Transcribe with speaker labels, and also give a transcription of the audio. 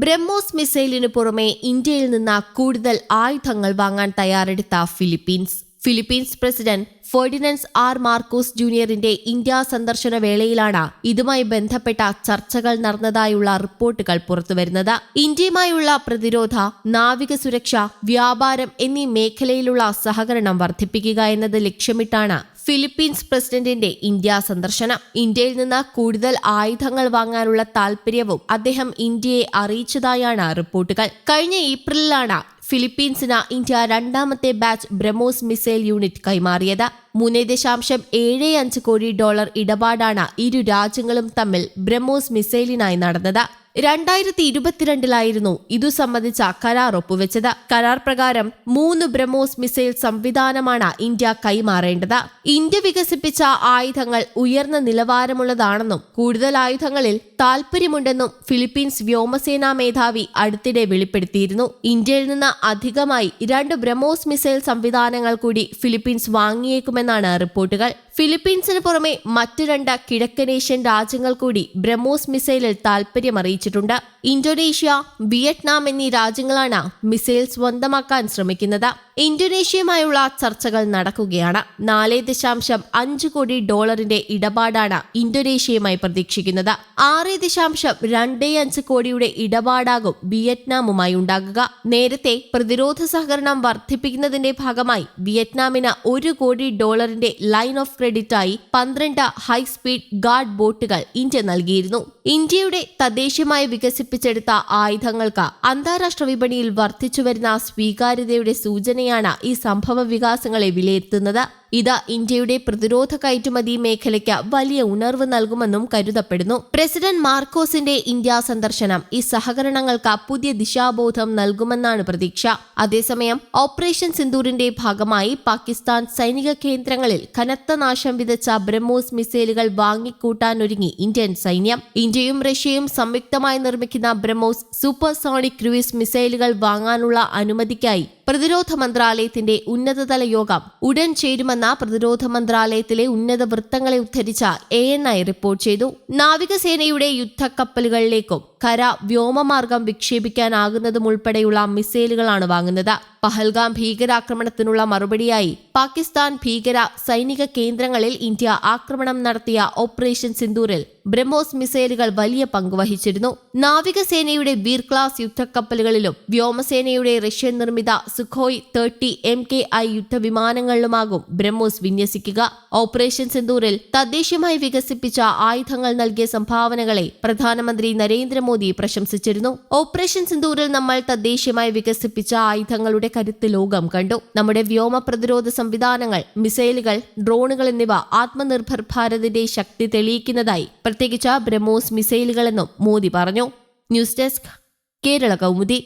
Speaker 1: ബ്രഹ്മോസ് മിസൈലിന് പുറമെ ഇന്ത്യയിൽ നിന്ന് കൂടുതൽ ആയുധങ്ങൾ വാങ്ങാൻ തയ്യാറെടുത്ത Philippines. Philippines president Ferdinand R Marcos ജൂനിയറിന്റെ India സന്ദർശന വേളയിലാണ് ഇതുമായി ബന്ധപ്പെട്ട ചർച്ചകൾ നടന്നതായുള്ള റിപ്പോർട്ടുകൾ പുറത്തുവരുന്നത്. ഇന്ത്യയുമായുള്ള പ്രതിരോധ നാവിക സുരക്ഷ വ്യാപാരം എന്നീ മേഖലയിലുള്ള സഹകരണം വർദ്ധിപ്പിക്കുക എന്നത് ലക്ഷ്യമിട്ടാണ് ഫിലിപ്പീൻസ് പ്രസിഡന്റിന്റെ ഇന്ത്യ സന്ദർശനം. ഇന്ത്യയിൽ നിന്ന് കൂടുതൽ ആയുധങ്ങൾ വാങ്ങാനുള്ള താൽപര്യവും അദ്ദേഹം ഇന്ത്യയെ അറിയിച്ചതായാണ് റിപ്പോർട്ടുകൾ. കഴിഞ്ഞ ഏപ്രിലിലാണ് ഫിലിപ്പീൻസിന് ഇന്ത്യ രണ്ടാമത്തെ ബാച്ച് ബ്രഹ്മോസ് മിസൈൽ യൂണിറ്റ് കൈമാറിയത്. മൂന്ന് ദശാംശം ഏഴ് അഞ്ച് കോടി ഡോളർ ഇടപാടാണ് ഇരു രാജ്യങ്ങളും തമ്മിൽ ബ്രഹ്മോസ് മിസൈലിനായി നടന്നത്. രണ്ടായിരത്തി ഇരുപത്തിരണ്ടിലായിരുന്നു ഇതു സംബന്ധിച്ച കരാർ ഒപ്പുവെച്ചത്. കരാർ പ്രകാരം മൂന്ന് ബ്രഹ്മോസ് മിസൈൽ സംവിധാനമാണ് ഇന്ത്യ കൈമാറേണ്ടത്. ഇന്ത്യ വികസിപ്പിച്ച ആയുധങ്ങൾ ഉയർന്ന നിലവാരമുള്ളതാണെന്നും കൂടുതൽ ആയുധങ്ങളിൽ താൽപര്യമുണ്ടെന്നും ഫിലിപ്പീൻസ് വ്യോമസേനാ മേധാവി അടുത്തിടെ വെളിപ്പെടുത്തിയിരുന്നു. ഇന്ത്യയിൽ നിന്ന് അധികമായി രണ്ട് ബ്രഹ്മോസ് മിസൈൽ സംവിധാനങ്ങൾ കൂടി ഫിലിപ്പീൻസ് വാങ്ങിയേക്കുമെന്നാണ് റിപ്പോർട്ടുകൾ. ഫിലിപ്പീൻസിന് പുറമെ മറ്റു രണ്ട് കിഴക്കനേഷ്യൻ രാജ്യങ്ങൾ കൂടി ബ്രഹ്മോസ് മിസൈലിൽ താൽപര്യം അറിയിച്ചിട്ടുണ്ട്. ഇന്തോനേഷ്യ വിയറ്റ്നാം എന്നീ രാജ്യങ്ങളാണ് മിസൈൽ സ്വന്തമാക്കാൻ ശ്രമിക്കുന്നത്. ഇന്തോനേഷ്യയുമായുള്ള ചർച്ചകൾ നടക്കുകയാണ്. നാല് ദശാംശം അഞ്ച് കോടി ഡോളറിന്റെ ഇടപാടാണ് ഇന്തോനേഷ്യയുമായി പ്രതീക്ഷിക്കുന്നത്. ആറ് ദശാംശം രണ്ടേ അഞ്ച് കോടിയുടെ ഇടപാടാകും വിയറ്റ്നാമുമായി ഉണ്ടാകുക. നേരത്തെ പ്രതിരോധ സഹകരണം വർദ്ധിപ്പിക്കുന്നതിന്റെ ഭാഗമായി വിയറ്റ്നാമിന് ഒരു കോടി ഡോളറിന്റെ ലൈൻ ഓഫ് ക്രെഡിറ്റായി പന്ത്രണ്ട് ഹൈസ്പീഡ് ഗാർഡ് ബോട്ടുകൾ ഇന്ത്യ നൽകിയിരുന്നു. ഇന്ത്യയുടെ തദ്ദേശീയമായി വികസിപ്പിച്ചെടുത്ത ആയുധങ്ങൾക്ക് അന്താരാഷ്ട്ര വിപണിയിൽ വർദ്ധിച്ചുവരുന്ന സ്വീകാര്യതയുടെ സൂചനയാണ് ഈ സംഭവ വികാസങ്ങളെ വിലയിരുത്തുന്നത്. ഇത് ഇന്ത്യയുടെ പ്രതിരോധ കയറ്റുമതി മേഖലയ്ക്ക് വലിയ ഉണർവ് നൽകുമെന്നും കരുതപ്പെടുന്നു. പ്രസിഡന്റ് മാർക്കോസിന്റെ ഇന്ത്യ സന്ദർശനം ഈ സഹകരണങ്ങൾക്ക് പുതിയ ദിശാബോധം നൽകുമെന്നാണ് പ്രതീക്ഷ. അതേസമയം ഓപ്പറേഷൻ സിന്ദൂറിന്റെ ഭാഗമായി പാകിസ്ഥാൻ സൈനിക കേന്ദ്രങ്ങളിൽ കനത്ത നാശം വിതച്ച ബ്രഹ്മോസ് മിസൈലുകൾ വാങ്ങിക്കൂട്ടാനൊരുങ്ങി ഇന്ത്യൻ സൈന്യം. ഇന്ത്യയും റഷ്യയും സംയുക്തമായി നിർമ്മിക്കുന്ന ബ്രഹ്മോസ് സൂപ്പർസോണിക് ക്രൂയിസ് മിസൈലുകൾ വാങ്ങാനുള്ള അനുമതിക്കായി പ്രതിരോധ മന്ത്രാലയത്തിന്റെ ഉന്നതതല യോഗം ഉടൻ ചേരുമെന്ന പ്രതിരോധ മന്ത്രാലയത്തിലെ ഉന്നത വൃത്തങ്ങളെ ഉദ്ധരിച്ച എ എൻ ഐ റിപ്പോർട്ട് ചെയ്തു. നാവികസേനയുടെ യുദ്ധക്കപ്പലുകളിലേക്കും കര വ്യോമമാർഗം വിക്ഷേപിക്കാനാകുന്നതും ഉൾപ്പെടെയുള്ള മിസൈലുകളാണ് വാങ്ങുന്നത്. പഹൽഗാം ഭീകരാക്രമണത്തിനുള്ള മറുപടിയായി പാകിസ്ഥാൻ ഭീകര സൈനിക കേന്ദ്രങ്ങളിൽ ഇന്ത്യ ആക്രമണം നടത്തിയ ഓപ്പറേഷൻ സിന്ദൂരിൽ ബ്രഹ്മോസ് മിസൈലുകൾ വലിയ പങ്ക് വഹിച്ചിരുന്നു. നാവികസേനയുടെ ബീർ ക്ലാസ് യുദ്ധക്കപ്പലുകളിലും വ്യോമസേനയുടെ റഷ്യൻ നിർമ്മിത Sukhoi thirty M K I യുദ്ധവിമാനങ്ങളിലുമാകും BrahMos വിന്യസിക്കുക. ഓപ്പറേഷൻ സിന്ദൂറിൽ തദ്ദേശീയമായി വികസിപ്പിച്ച ആയുധങ്ങൾ നൽകിയ സംഭാവനകളെ പ്രധാനമന്ത്രി നരേന്ദ്രമോദി പ്രശംസിച്ചിരുന്നു. ഓപ്പറേഷൻ സിന്ദൂറിൽ നമ്മൾ തദ്ദേശീയമായി വികസിപ്പിച്ച ആയുധങ്ങളുടെ കരുത്ത് ലോകം കണ്ടു. നമ്മുടെ വ്യോമ പ്രതിരോധ സംവിധാനങ്ങൾ മിസൈലുകൾ ഡ്രോണുകൾ എന്നിവ ആത്മനിർഭർ ഭാരതിന്റെ ശക്തി തെളിയിക്കുന്നതായി പ്രത്യേകിച്ച് ബ്രഹ്മോസ് മിസൈലുകളെന്നും മോദി പറഞ്ഞു. News desk Kerala Kaumudi.